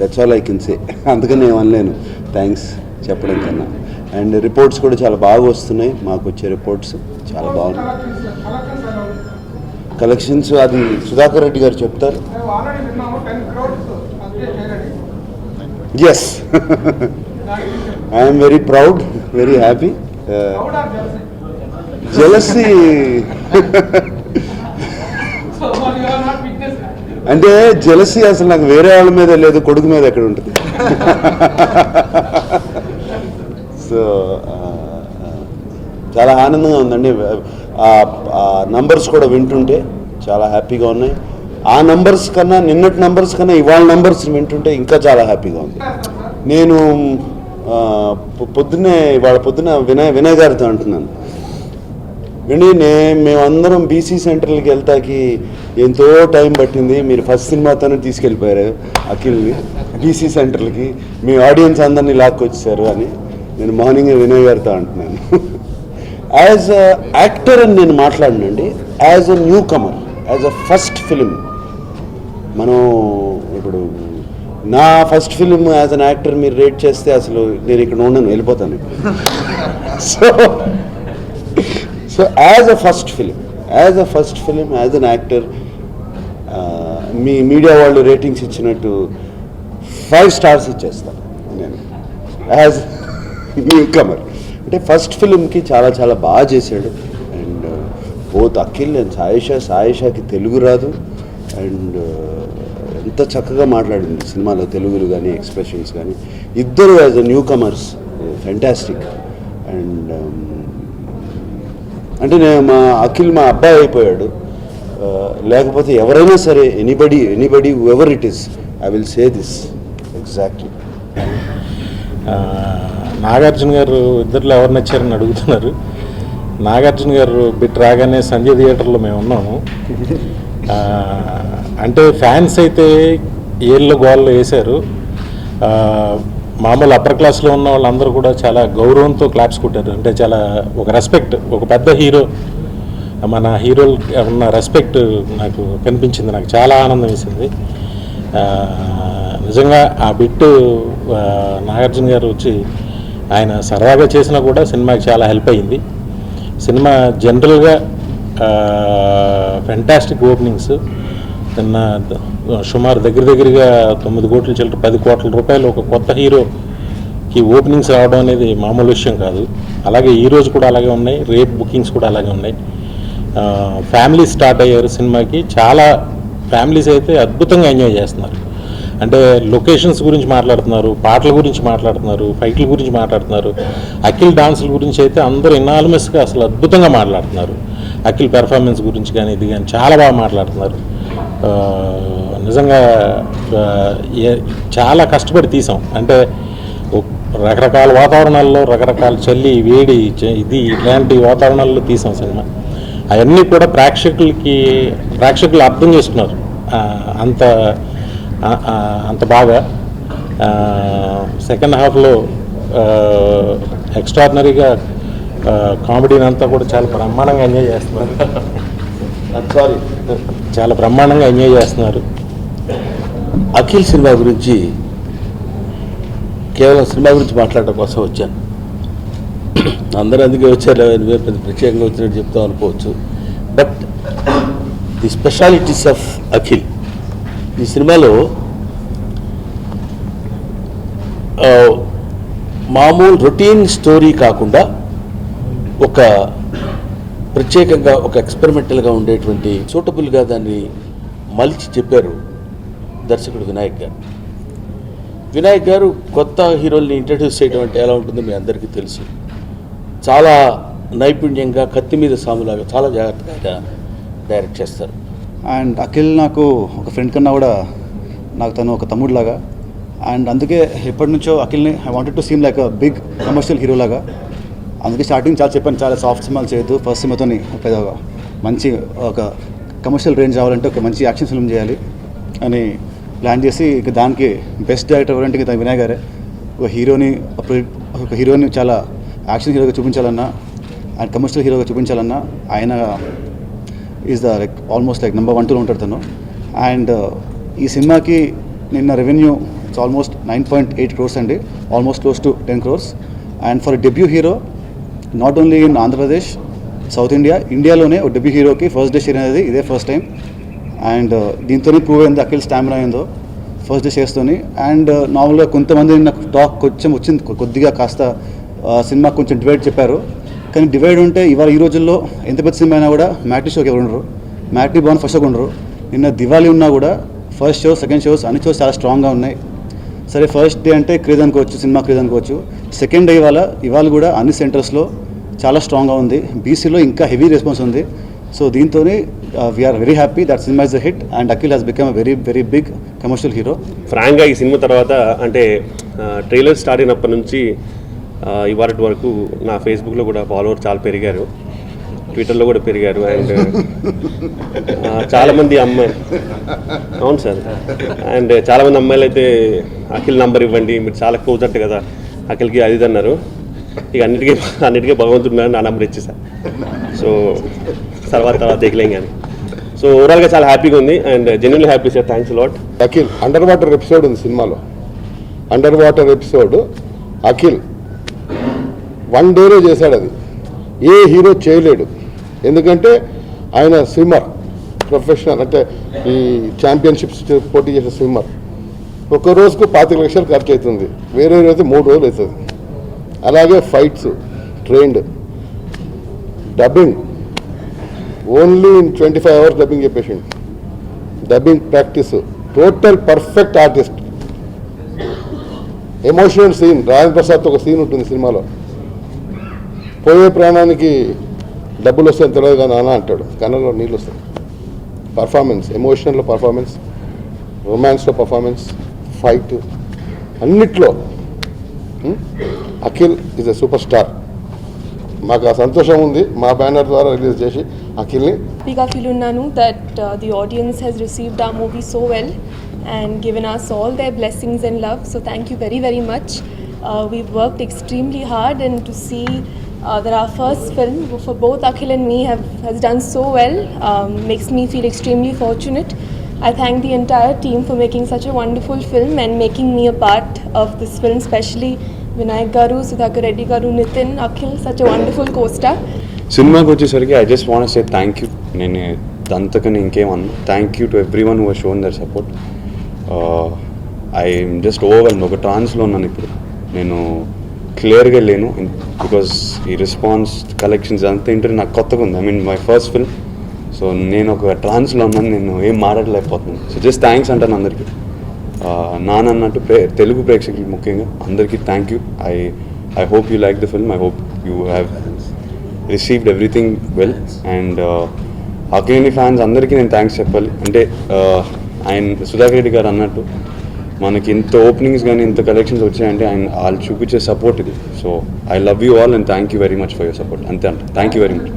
That's all I can say అందుకని నేను అనలేను. Thanks చెప్పడం కన్నా. అండ్ రిపోర్ట్స్ కూడా చాలా బాగా వస్తున్నాయి. మాకు వచ్చే రిపోర్ట్స్ చాలా బాగున్నాయి. కలెక్షన్స్ అది సుధాకర్ రెడ్డి గారు చెప్తారు. Yes I'm very proud very happy jealousy jealousy so you are not witness అంటే జెలసీ అసలు నాకు వేరే వాళ్ళ మీద లేదు కొడుకు మీద ఎక్కడ ఉంటుంది? సో చాలా ఆనందంగా ఉందండి. ఆ నంబర్స్ కూడా వింటుంటే చాలా హ్యాపీగా ఉన్నాయి. ఆ నంబర్స్ కన్నా నిన్నటి నంబర్స్ కన్నా ఇవాళ నంబర్స్ వింటుంటే ఇంకా చాలా హ్యాపీగా ఉంది. నేను పొద్దున్నే ఇవాళ పొద్దున వినయ్ వినయ్ గారితో అంటున్నాను. అండి నే మేమందరం బీసీ సెంటర్కి వెళ్తాకి ఎంతో టైం పట్టింది. మీరు ఫస్ట్ సినిమాతోనే తీసుకెళ్ళిపోయారు అఖిల్ని. బీసీ సెంటర్లకి మీ ఆడియన్స్ అందరినీ లాక్కొచ్చారు అని నేను మార్నింగ్ వినయ్ గారితో అంటున్నాను. యాజ్ అ యాక్టర్ అని నేను మాట్లాడినండి. As a newcomer as a first film మనం ఇప్పుడు నా first film as an actor మీరు రేట్ చేస్తే అసలు నేను ఇక్కడ ఉండను వెళ్ళిపోతాను. So so as a first film as a first film as an actor me media వాళ్ళు రేటింగ్స్ ఇచ్చినట్టు ఫైవ్ స్టార్స్ ఇచ్చేస్తాను నేను యాజ్ న్యూ కమర్ అంటే ఫస్ట్ ఫిలింకి చాలా చాలా బాగా చేశాడు. And both Akhil and Sayyeshaa సాయిషాకి Telugu రాదు. అండ్ uh, ఎంత చక్కగా మాట్లాడింది సినిమాలో తెలుగులు కానీ ఎక్స్ప్రెషన్స్ కానీ ఇద్దరు as a newcomers fantastic and అంటే నేను మా అఖిల్ మా అబ్బాయి అయిపోయాడు. లేకపోతే ఎవరైనా సరే anybody anybody ever it is I will say this exactly Nagarjuna garu ఇద్దరిలో ఎవరు నచ్చారని అడుగుతున్నారు. నాగార్జున గారు బిట్ రాగానే సంజయ్ థియేటర్లో మేము ఉన్నాము. అంటే ఫ్యాన్స్ అయితే ఏళ్ళ గోళ్ళు వేశారు. మామూలు అప్పర్ క్లాస్లో ఉన్న వాళ్ళందరూ కూడా చాలా గౌరవంతో క్లాప్స్ కొట్టారు. అంటే చాలా ఒక రెస్పెక్ట్ ఒక పెద్ద హీరో మన హీరోలు ఉన్న రెస్పెక్ట్ నాకు కనిపించింది. నాకు చాలా ఆనందం వేసింది. నిజంగా ఆ బిట్టు నాగార్జున గారు వచ్చి ఆయన సరదాగా చేసినా కూడా సినిమాకి చాలా హెల్ప్ అయ్యింది సినిమా జనరల్గా ఫెంటాస్టిక్ ఓపెనింగ్స్ నిన్న సుమారు దగ్గర దగ్గరగా తొమ్మిది కోట్ల చిల్లర పది కోట్ల రూపాయలు ఒక కొత్త హీరోకి ఓపెనింగ్స్ రావడం అనేది మామూలు విషయం కాదు. అలాగే ఈ రోజు కూడా అలాగే ఉన్నాయి రేపు బుకింగ్స్ కూడా అలాగే ఉన్నాయి. ఫ్యామిలీ స్టార్ట్ అయ్యారు సినిమాకి చాలా ఫ్యామిలీస్ అయితే అద్భుతంగా ఎంజాయ్ చేస్తున్నారు. అంటే లొకేషన్స్ గురించి మాట్లాడుతున్నారు పాటల గురించి మాట్లాడుతున్నారు ఫైట్ల గురించి మాట్లాడుతున్నారు. అఖిల్ డాన్సుల గురించి అయితే అందరూ ఇనాలమస్గా అసలు అద్భుతంగా మాట్లాడుతున్నారు. అఖిల్ పెర్ఫార్మెన్స్ గురించి కానీ ఇది కానీ చాలా బాగా మాట్లాడుతున్నారు. నిజంగా చాలా కష్టపడి తీసాం. అంటే రకరకాల వాతావరణాల్లో రకరకాల చలి వేడి ఇది ఇలాంటి వాతావరణాల్లో తీసాం సినిమా. అవన్నీ కూడా ప్రేక్షకులకి ప్రేక్షకులు అర్థం చేస్తున్నారు అంత అంత బాగా. సెకండ్ హాఫ్లో ఎక్స్ట్రాడినరీగా కామెడీని అంతా కూడా చాలా బ్రహ్మాండంగా ఎంజాయ్ చేస్తున్నారు. సారీ చాలా బ్రహ్మాండంగా ఎంజాయ్ చేస్తున్నారు. అఖిల్ సినిమా గురించి కేవలం సినిమా గురించి మాట్లాడడం కోసం వచ్చాను. అందరూ అందుకే వచ్చారు నువ్వే పెద్ద ప్రత్యేకంగా వచ్చినట్టు చెప్తాం అనుకోవచ్చు. But the specialities of Akhil ఈ సినిమాలో మామూలు రొటీన్ స్టోరీ కాకుండా ఒక ప్రత్యేకంగా ఒక ఎక్స్పెరిమెంటల్గా ఉండేటువంటి సూటబుల్గా దాన్ని మలిచి చెప్పారు దర్శకుడు వినాయక్ గారు. వినాయక్ గారు కొత్త హీరోల్ని ఇంట్రడ్యూస్ చేయడం అంటే ఎలా ఉంటుందో మీ అందరికీ తెలుసు. చాలా నైపుణ్యంగా కత్తి మీద సాములాగా చాలా జాగ్రత్తగా డైరెక్ట్ చేస్తారు. అండ్ అఖిల్ నాకు ఒక ఫ్రెండ్ కన్నా కూడా నాకు తను ఒక తమ్ముడులాగా. అండ్ అందుకే ఎప్పటి నుంచో అఖిల్ని I wanted to seem like a big commercial hero లాగా. అందుకే స్టార్టింగ్ చాలా చెప్పాను చాలా సాఫ్ట్ సినిమాలు చేయొద్దు. ఫస్ట్ సినిమాతోని ఒక మంచి ఒక కమర్షియల్ రేంజ్ రావాలంటే ఒక మంచి యాక్షన్ ఫిల్మ్ చేయాలి అని ప్లాన్ చేసి ఇక దానికి బెస్ట్ డైరెక్టర్ ఎవరంటే ఇక వినాయక్ గారే. ఒక హీరోని ఒక- ఒక హీరోని చాలా యాక్షన్ హీరోగా చూపించాలన్నా అండ్ కమర్షియల్ హీరోగా చూపించాలన్నా ఆయన is the like almost like number one టూలో ఉంటాడు తను. అండ్ ఈ సినిమాకి నిన్న revenue it's almost nine point eight crores అండి. Almost close to ten crores and for debut hero not only in Andhra Pradesh south India ఇండియాలోనే ఒక debut హీరోకి ఫస్ట్ డే షేర్ అనేది ఇదే ఫస్ట్ టైం అండ్ దీంతోనే ప్రూవ్ అయింది Akhil stamina అయిందో first day చేస్తోని. అండ్ నార్మల్గా uh, కొంతమంది నాకు టాక్ కొంచెం వచ్చింది కొద్దిగా కాస్త సినిమా కొంచెం డివైడ్ చెప్పారు. కానీ డివైడ్ ఉంటే ఇవాళ ఈ రోజుల్లో ఎంత పెద్ద సినిమా అయినా కూడా మ్యాట్రీ షోకి ఎవరు ఉండరు. మ్యాట్రీ బాగుంది ఫస్ట్ షోకి ఉండరు. నిన్న దివాళీ ఉన్నా కూడా ఫస్ట్ షో సెకండ్ షోస్ అన్ని షోస్ చాలా స్ట్రాంగ్గా ఉన్నాయి. సరే ఫస్ట్ డే అంటే క్రీజ్ అనుకోవచ్చు సినిమా క్రీజ్ అనుకోవచ్చు సెకండ్ డే ఇవాళ ఇవాళ కూడా అన్ని సెంటర్స్లో చాలా స్ట్రాంగ్గా ఉంది. బీసీలో ఇంకా హెవీ రెస్పాన్స్ ఉంది. సో దీంతోనే we are very happy that cinema is the hit and Akhil has become very very big commercial hero ఫ్రాంక్గా ఈ సినిమా తర్వాత అంటే uh, ట్రైలర్ స్టార్ట్ అయినప్పటి నుంచి uh, ఇవాళ వరకు నా ఫేస్బుక్లో కూడా ఫాలోవర్ చాలా పెరిగారు. ట్విట్టర్లో కూడా పెరిగారు అండ్ చాలామంది అమ్మాయి అవును సార్. అండ్ చాలామంది అమ్మాయిలు అయితే అఖిల్ నంబర్ ఇవ్వండి మీరు చాలా క్లోజ్ అంట కదా. అఖిల్కి అది ఇది అన్నారు. ఇక అన్నిటికీ అన్నిటికీ భగవంతుడు నా నంబర్ ఇచ్చేసా. సో తర్వాత తర్వాత దిగలేం కానీ. సో ఓవరాల్గా చాలా హ్యాపీగా ఉంది. And genuinely happy sir. Thanks lot Akhil under water episode ఉంది సినిమాలో. Under water episode Akhil one డేలో చేశాడు అది. ఏ హీరో చేయలేడు. ఎందుకంటే ఆయన స్విమ్మర్ ప్రొఫెషనల్ అంటే ఈ ఛాంపియన్షిప్స్ పోటీ చేసే స్విమ్మర్. ఒక రోజుకు పాతిక లక్షలు ఖర్చు అవుతుంది వేరే రోజు మూడు రోజులు అవుతుంది అలాగే fights trained dubbing. Only in twenty five hours dubbing చెప్పేసిండు. Dubbing practice. Total perfect artist. Emotional scene. Rajendra ప్రసాద్తో ఒక సీన్ ఉంటుంది సినిమాలో. పోయే ప్రాణానికి డబ్బులు వస్తాయని తెలియదు కానీ నాన్న అంటాడు. కళ్ళలో నీళ్ళు వస్తాయి. పర్ఫార్మెన్స్ ఎమోషనల్లో పర్ఫార్మెన్స్ రొమాన్స్లో పర్ఫార్మెన్స్ ఫైట్ అన్నిట్లో hm? Akhil is a super star మాకు ఆ సంతోషం ఉంది. మా బ్యానర్ ద్వారా రిలీజ్ చేసి అఖిల్ని హ్యాపీగా ఫీల్ ఉన్నాను that the audience has received ఆ movie so well and given us all their blessings and love so thank you very very much we worked extremely hard and to see that our first film for both Akhil and me have has done so well um, makes me feel extremely fortunate. I thank the entire team for making such a wonderful film and making me a part of this film, especially Vinayak Garu, Sudhakar Reddy Garu, Nitin, Akhil, such a wonderful co-star. సినిమాకి వచ్చేసరికి I just want say thank you నేను దంతకని ఇంకేమన్నా thank you to everyone who shown their support I'm just over ఒక ట్రాన్స్లో ఉన్నాను ఇప్పుడు నేను క్లియర్గా లేను. బికాస్ ఈ రెస్పాన్స్ కలెక్షన్స్ అంతా ఏంటంటే నాకు కొత్తగా ఉంది. I mean my first film so నేను ఒక ట్రాన్స్లో ఉన్నాను. నేను ఏం మాట్లాడలేకపోతున్నాను. సో జస్ట్ థ్యాంక్స్ అంటాను అందరికీ. నానన్నట్టు ప్రే తెలుగు ప్రేక్షకులకి ముఖ్యంగా అందరికీ thank you I I hope you like the film I hope you have received everything well and అగ్ని ఫ్యాన్స్ అందరికీ నేను థ్యాంక్స్ చెప్పాలి? అంటే uh, ఆయన సుధాకర్ రెడ్డి గారు అన్నట్టు మనకి ఇంత ఓపెనింగ్స్ కానీ ఇంత కలెక్షన్స్ వచ్చాయంటే ఆయన వాళ్ళు చూపించే సపోర్ట్ ఇది. So I love you all and thank you very much for your support అంతే అంట. Thank you very much